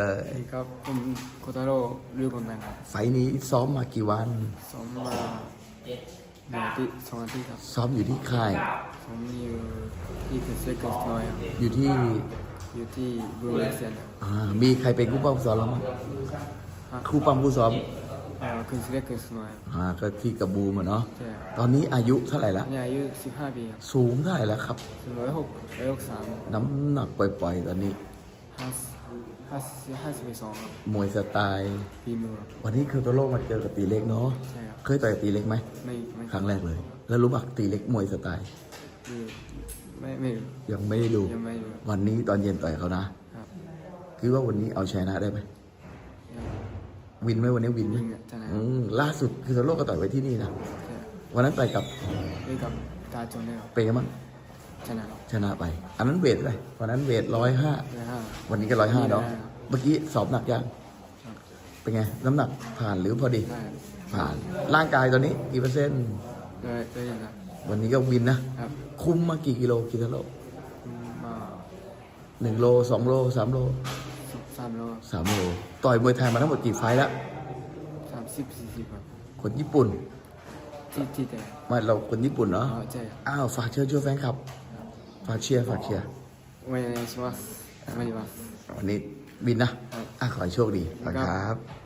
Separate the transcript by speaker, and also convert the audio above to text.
Speaker 1: เลย
Speaker 2: สวัสดีครับ ผมโคตาโร่ลือคนแมนครับ
Speaker 1: ไฟล์นี้ซ้อมมากี่วัน
Speaker 2: ซ้อมมาหนึ่งอาทิตย์สองอาทิตย์ครับ
Speaker 1: ซ้อมอยู่ที่ค่าย
Speaker 2: ซ้อมอยู่ที่เกิดเซ็กเกิดน้อยครับ
Speaker 1: อยู่ที่
Speaker 2: อยู่ที่บรูเวเซียนครับ
Speaker 1: อ่ามีใครเป็นคู่ปั้มซ้อมแล้วมั้งคู่ปั้มคู่ซ้อม
Speaker 2: เอ่อเกิดเซ็กเกิดน้อยครับ
Speaker 1: อ่าก็ที่กระบูมอะเนาะ
Speaker 2: ใช่ครับ
Speaker 1: ตอนนี้อายุเท่าไหร่ละ
Speaker 2: เนี่ยอายุสิบห้าปีครับ
Speaker 1: สูงเท่าไหร่แล้วครับ
Speaker 2: ถึงร้อยหกร้อยหกสาม
Speaker 1: น้ำหนักปล่อยๆตอนนี้
Speaker 2: ห้า ห้าห้าสิบสองครับ
Speaker 1: มวยสไตล์
Speaker 2: ปีมือครับ
Speaker 1: วันนี้คือโตโร่มาเจอกับตีเล็กเนาะ
Speaker 2: ใช่ครับ
Speaker 1: เคยต่อยกับตีเล็กไหม
Speaker 2: ไม่ไม่
Speaker 1: ครั้งแรกเลย แล้วรู้บักตีเล็กมวยสไตล์
Speaker 2: คือไม่ไม่รู้
Speaker 1: ยังไม่ได้ดู
Speaker 2: ยังไม่รู้
Speaker 1: วันนี้ตอนเย็นต่อยเขานะ
Speaker 2: ครับ
Speaker 1: คิดว่าวันนี้เอาชนะได้ไหม
Speaker 2: ยัง
Speaker 1: วินไหมวันนี้วินไหม
Speaker 2: ยิงอะชนะ
Speaker 1: อืมล่าสุดคือโตโร่ก็ต่อยไว้ที่นี่นะ
Speaker 2: ใช่ครับ
Speaker 1: วันนั้นต่อยกับ
Speaker 2: เล่นกับกาจนเนี่ยครับ
Speaker 1: เป็นไงบ้าง
Speaker 2: ชนะครับ
Speaker 1: ชนะไป อันนั้นเวทเลยวันนั้นเวทร้อยห้า
Speaker 2: ร้อยห้า
Speaker 1: วันนี้ก็ร้อยห้าเนาะเมื่อกี้สอบหนักยังเป็นไง น้ำหนักผ่านหรือพอดีผ่าน ร่างกายตอนนี้กี่เปอร์เซ็นต์
Speaker 2: ได้
Speaker 1: วันนี้ก็บินนะ
Speaker 2: ครับ
Speaker 1: คุ้มมากี่กิโลกี่กิโลหนึ่งโลสองโลสามโล
Speaker 2: สามโล
Speaker 1: สามโล ต่อยมวยไทยมาทั้งหมดกี่ไฟล์แล้ว
Speaker 2: สามสิบสี่สิบครับ
Speaker 1: คนญี่ปุ่น
Speaker 2: ที่ที่แต่
Speaker 1: ม่เราคนญี่ปุ่นเนาะ
Speaker 2: อ้า
Speaker 1: วฝากเชียร์ช่วยแฟนคลับ ฝากเชียร์ฝากเชียร์
Speaker 2: วันนี้สวั
Speaker 1: วันนี้บินนะะขอให้โชคดีบคุครับ